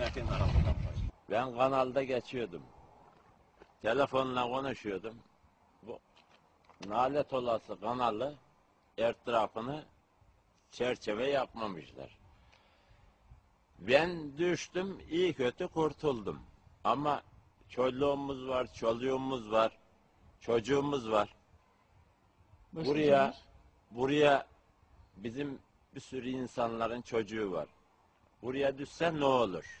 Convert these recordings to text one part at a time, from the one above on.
geçerken arabadan kaçtı. Ben kanalda geçiyordum. Telefonla konuşuyordum. Bu nalet olası kanalı etrafını çerçeve yapmamışlar. Ben düştüm, iyi kötü kurtuldum. Ama çoluğumuz var, çoluğumuz var, çocuğumuz var. Başka Buraya, kimler? buraya bizim bir sürü insanların çocuğu var. Buraya düşse ne olur?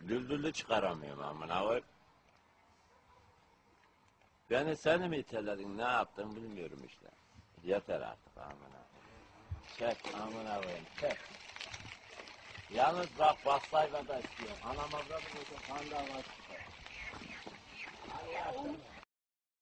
düldüllü çıkaramıyorum amına koyayım. Beni seni mi iteledin ne yaptın bilmiyorum işte. Yeter artık amına. Çek amına koyayım çek. Yalnız bak bassayla da istiyorum. Anam avradım olsun kan davası.